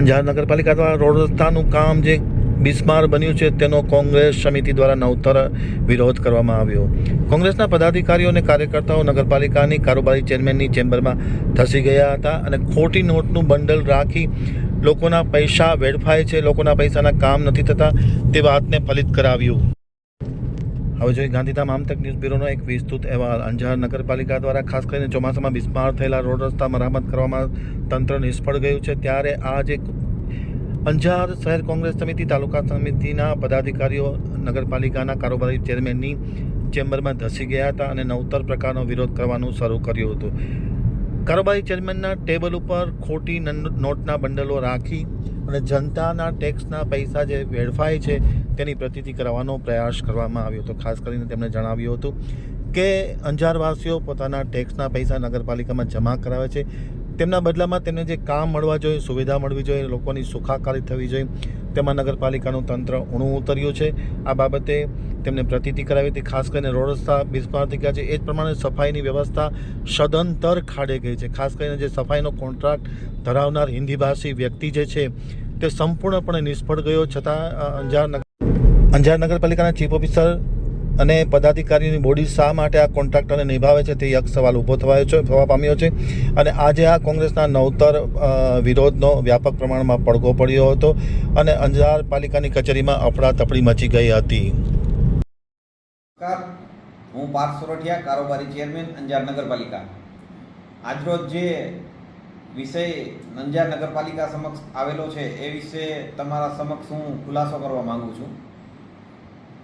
અંજાર નગરપાલિકા દ્વારા રોડ રસ્તાનું કામ જે બિસ્માર બન્યું છે, તેનો કોંગ્રેસ સમિતિ દ્વારા નવતર વિરોધ કરવામાં આવ્યો. કોંગ્રેસના પદાધિકારીઓ અને કાર્યકર્તાઓ નગરપાલિકાની કારોબારી ચેરમેનની ચેમ્બરમાં ધસી ગયા હતા અને ખોટી નોટનું બંડલ રાખી લોકોના પૈસા વેડફાય છે. લોકોના પૈસાના કામ નથી થતા તે વાતને ફલિત કરાવ્યું. હવે જોઈએ ગાંધીધામ આમતક ન્યૂઝ બ્યુરોનો એક વિસ્તૃત અહેવાલ. અંજાર નગરપાલિકા દ્વારા ખાસ કરીને ચોમાસામાં બિસ્માર થયેલા રોડ રસ્તા મરામત કરવામાં તંત્ર નિષ્ફળ ગયું છે. ત્યારે આજે અંજાર શહેર કોંગ્રેસ સમિતિ, તાલુકા સમિતિના પદાધિકારીઓ નગરપાલિકાના કારોબારી ચેરમેનની ચેમ્બરમાં ધસી ગયા હતા અને નવતર પ્રકારનો વિરોધ કરવાનું શરૂ કર્યું હતું. કારોબારી ચેરમેનના ટેબલ ઉપર ખોટી નોટના બંડલો રાખી અને જનતાના ટેક્સના પૈસા જે વેડફાય છે તેની પ્રતીતિ કરાવવાનો પ્રયાસ કરવામાં આવ્યો હતો. ખાસ કરીને તેમણે જણાવ્યું હતું કે અંજારવાસીઓ પોતાના ટેક્સના પૈસા નગરપાલિકામાં જમા કરાવે છે. તેમના બદલામાં તેમને જે કામ મળવા જોઈએ, સુવિધા મળવી જોઈએ, લોકોની સુખાકારી થવી જોઈએ, તેમાં નગરપાલિકાનું તંત્ર ઊણું ઉતર્યું છે. આ બાબતે તેમને પ્રતિતિ કરાવી હતી. ખાસ કરીને રોડ રસ્તા બિસ્માર થઈ છે, એ જ પ્રમાણે સફાઈની વ્યવસ્થા સદંતર ખાડે ગઈ છે. ખાસ કરીને જે સફાઈનો કોન્ટ્રાક્ટ ધરાવનાર હિન્દી ભાષી વ્યક્તિ જે છે, તે સંપૂર્ણપણે નિષ્ફળ ગયો. છતાં અંજાર અંજાર નગરપાલિકાના ચીફ ઓફિસર અને પદાધિકારીની બોડી શા માટે આ કોન્ટ્રાક્ટરને નિભાવે છે તે એક સવાલ ઊભો થવાયો છે થવા પામ્યો છે. અને આજે આ કોંગ્રેસના નવતર વિરોધનો વ્યાપક પ્રમાણમાં પડઘો પડ્યો હતો અને અંજાર પાલિકાની કચેરીમાં અફડાતફડી મચી ગઈ હતી. હું પાર્થ સોરઠિયા, કારોબારી ચેરમેન, અંજાર નગરપાલિકા. આજરોજ જે વિષય અંજાર નગરપાલિકા સમક્ષ આવેલો છે, એ વિશે તમારા સમક્ષ હું ખુલાસો કરવા માંગુ છું.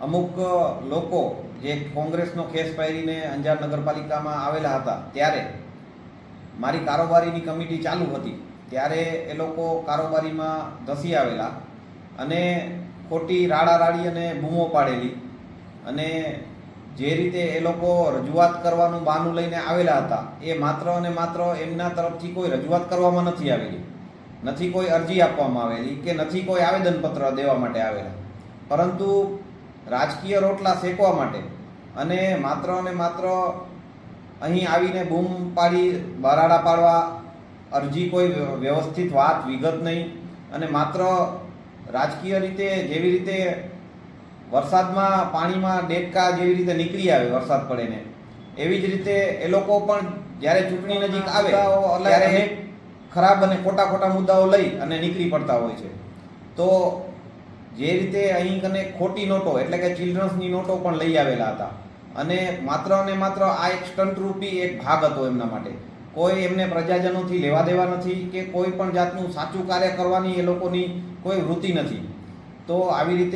અમુક લોકો જે કોંગ્રેસનો ખેસ પહેરીને અંજાર નગરપાલિકામાં આવેલા હતા ત્યારે મારી કારોબારીની કમિટી ચાલુ હતી. ત્યારે એ લોકો કારોબારીમાં ધસી આવેલા અને ખોટી રાડા રાડી અને બૂમો પાડેલી અને જે રીતે એ લોકો રજૂઆત કરવાનું બહાનું લઈને આવેલા હતા, એ માત્ર અને માત્ર એમના તરફથી કોઈ રજૂઆત કરવામાં નથી આવેલી. નથી કોઈ અરજી આપવામાં આવેલી કે નથી કોઈ આવેદનપત્ર દેવા માટે આવેલા. પરંતુ રાજકીય રોટલા શેકવા માટે. અને માત્ર અને માત્ર અહીં આવીને બૂમ પાડી બરાડા પાડવા અરજી કોઈ વ્યવસ્થિત વાત વિગત નહીં. અને માત્ર રાજકીય રીતે જેવી રીતે વરસાદમાં પાણીમાં ડેટકા જેવી રીતે નીકળી આવે વરસાદ પડે ને એવી જ રીતે એ લોકો પણ જ્યારે ચૂંટણી નજીક આવે ત્યારે ખરાબ અને ખોટા ખોટા મુદ્દાઓ લઈ અને નીકળી પડતા હોય છે. તો જે રીતે અહીં કને ખોટી નોટો, એટલે કે ચિલ્ડ્રન્સની નોટો પણ લઈ આવેલા હતા. અને માત્ર અને માત્ર આ એક સ્ટન્ટ રૂપી એક ભાગ હતો એમના માટે. કોઈ એમને પ્રજાજનોથી લેવા દેવા નથી કે કોઈ પણ જાતનું સાચું કાર્ય કરવાની એ લોકોની કોઈ વૃત્તિ નથી. તો આવી રીતે